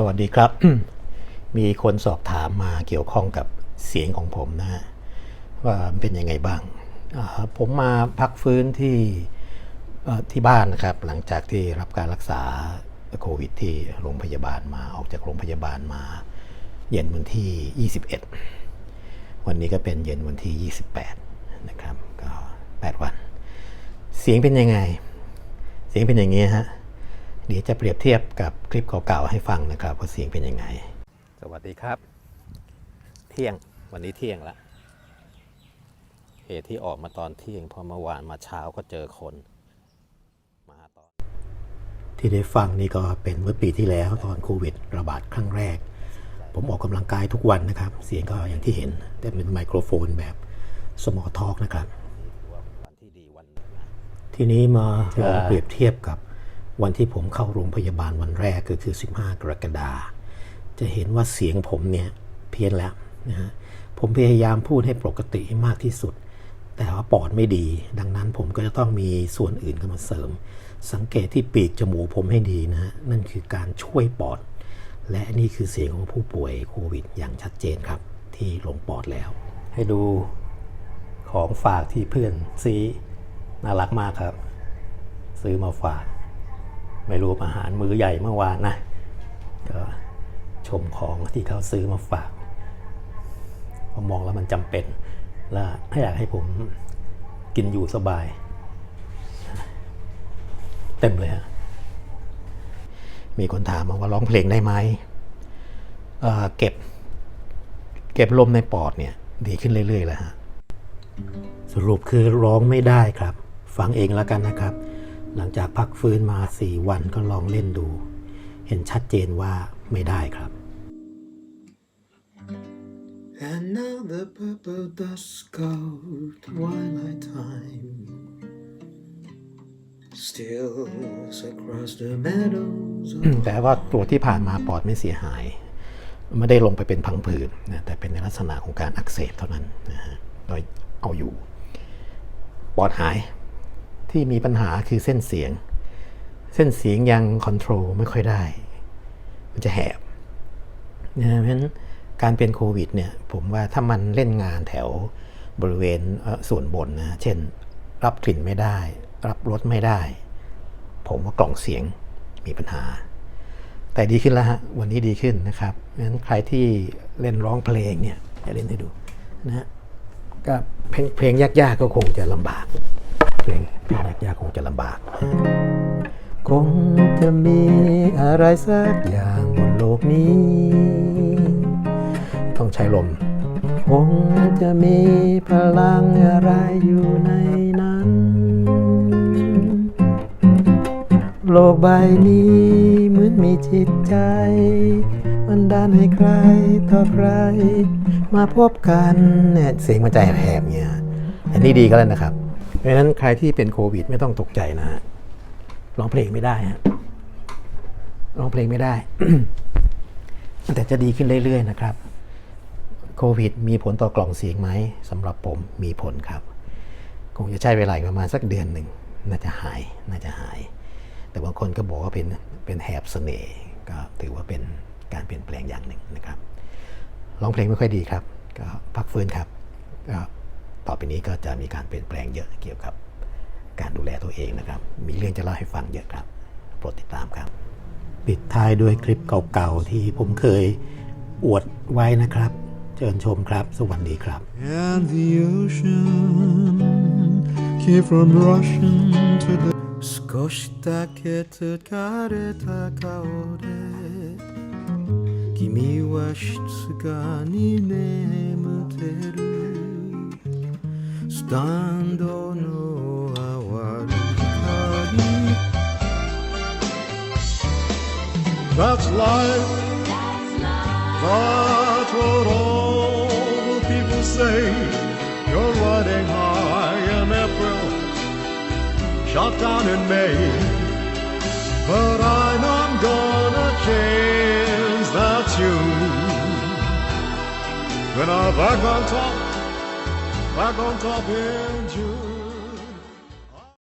สวัสดีครับ มีคนสอบถามมาเกี่ยวข้องกับเสียงของผมนะฮะว่าเป็นยังไงบ้าง ผมมาพักฟื้นที่ที่บ้านนะครับ หลังจากที่รับการรักษาโควิดที่โรงพยาบาลมาออกจากโรงพยาบาลมา เย็นวันที่ 21 วันนี้ก็เป็นเย็นวันที่ 28 นะครับ ก็ 8 วัน เสียงเป็นยังไง เสียงเป็นอย่างนี้ฮะ เดี๋ยวจะเปรียบเทียบกับคลิปเก่าๆให้ฟังนะครับว่าเสียงเป็นยังไง สวัสดีครับ เที่ยงวันนี้เที่ยงละเหตุที่ออกมาตอนเที่ยงเพราะเมื่อวานมาเช้าก็เจอคนมาตอนที่ได้ฟังนี่ก็เป็นเมื่อปีที่แล้วตอนโควิด ระบาดครั้งแรก ผมออกกำลังกายทุกวันนะครับ เสียงก็อย่างที่เห็น แต่เป็นไมโครโฟนแบบสมอทอกนะครับ ทีนี้มาลองเปรียบเทียบกับ วันที่ผมเข้าโรงพยาบาลวันแรกก็คือ 15 กรกฎาจะเห็นว่าเสียงผมเนี่ยเพี้ยนแล้วนะฮะผมพยายามพูดให้ปกติให้มากที่สุด แต่ว่าปอดไม่ดี ดังนั้นผมก็จะต้องมีส่วนอื่นเข้ามาเสริม สังเกตที่ปีกจมูกผมให้ดีนะฮะนั่นคือการช่วยปอด และนี่คือเสียงของผู้ป่วยโควิด อย่างชัดเจนครับ ที่ลงปอดแล้ว ให้ดูของฝากที่เพื่อนซีน่ารักมากครับ ซื้อมาฝาก ไม่รู้อาหารมื้อใหญ่เมื่อวานนะก็ชมของที่เขาซื้อมาฝากผมมองแล้วมันจำเป็น และอยากให้ผมกินอยู่สบาย เต็มเลยฮะมีคนถามมาว่าร้องเพลงได้ไหมเออเก็บ เก็บลมในปอดเนี่ย ดีขึ้นเรื่อยๆแล้วฮะสรุปคือร้องไม่ได้ครับ ฟังเองแล้วกันนะครับ หลังจากพักฟื้นมา 4 วันก็ลองเล่นดู เห็นชัดเจนว่าไม่ได้ครับ And now the purple dusk of twilight time steals across the meadows of แต่ว่าตัวที่ผ่านมาปอดไม่เสียหาย ไม่ได้ลงไปเป็นพังผืดนะแต่เป็นในลักษณะของการอักเสบเท่านั้นนะฮะโดยเอาอยู่ ปอดหาย ที่มีปัญหาคือเส้นเสียง เส้นเสียงยังคอนโทรลไม่ค่อยได้ มันจะแหบนะเพราะฉะนั้นการเป็นโควิดเนี่ยผมว่าถ้ามันเล่นงานแถวบริเวณส่วนบนนะ เช่น รับกลิ่นไม่ได้ รับรสไม่ได้ ผมว่ากล่องเสียงมีปัญหา แต่ดีขึ้นแล้วฮะ วันนี้ดีขึ้นนะครับงั้นใครที่เล่นร้องเพลงเนี่ยจะเล่นให้ดูนะฮะก็เพลงยากๆก็คงจะลำบาก ลงเพลงยากๆคงจะลำบาก คงจะมีอะไรสักอย่างบนโลกนี้ ต้องใช้ลม คงจะมีพลังอะไรอยู่ในนั้น โลกใบนี้เหมือนมีจิตใจ มันดันให้ใครต่อใคร มาพบกันเนี่ยเสียงมันใจแหบเนี่ยอันนี้ดีก็แล้วนะครับ เพราะฉะนั้นใครที่เป็นโควิดไม่ต้องตกใจนะฮะร้องเพลงไม่ได้ฮะร้องเพลงไม่ได้ แต่จะดีขึ้นเรื่อยๆนะครับโควิดมีผลต่อกล่องเสียงไหมสำหรับผมมีผลครับ คงจะใช้เวลาอีกประมาณสักเดือนหนึ่งน่าจะหายน่าจะหาย แต่บางคนก็บอกว่าเป็นเป็นแหบเสน่ห์ก็ถือว่าเป็นการเปลี่ยนแปลงอย่างหนึ่งนะครับร้องเพลงไม่ค่อยดีครับ ก็พักฟื้นครับก็ ต่อไปนี้ก็จะมีการเปลี่ยนแปลงเยอะเกี่ยวกับ การดูแลตัวเองนะครับ มีเรื่องจะเล่าให้ฟังเยอะครับ โปรดติดตามครับ ปิดท้ายด้วยคลิปเก่าๆที่ผมเคยอวดไว้นะครับ เชิญชมครับ สวัสดีครับ And the ocean came from Russian to the 少しだけ疲れた顔で君は室外に眠ってる dando no awari That's life. That's life. That's what all the people say. You're riding high in April, shot down in May. But I'm not gonna change. that you. When I back on top. I'm gonna of you.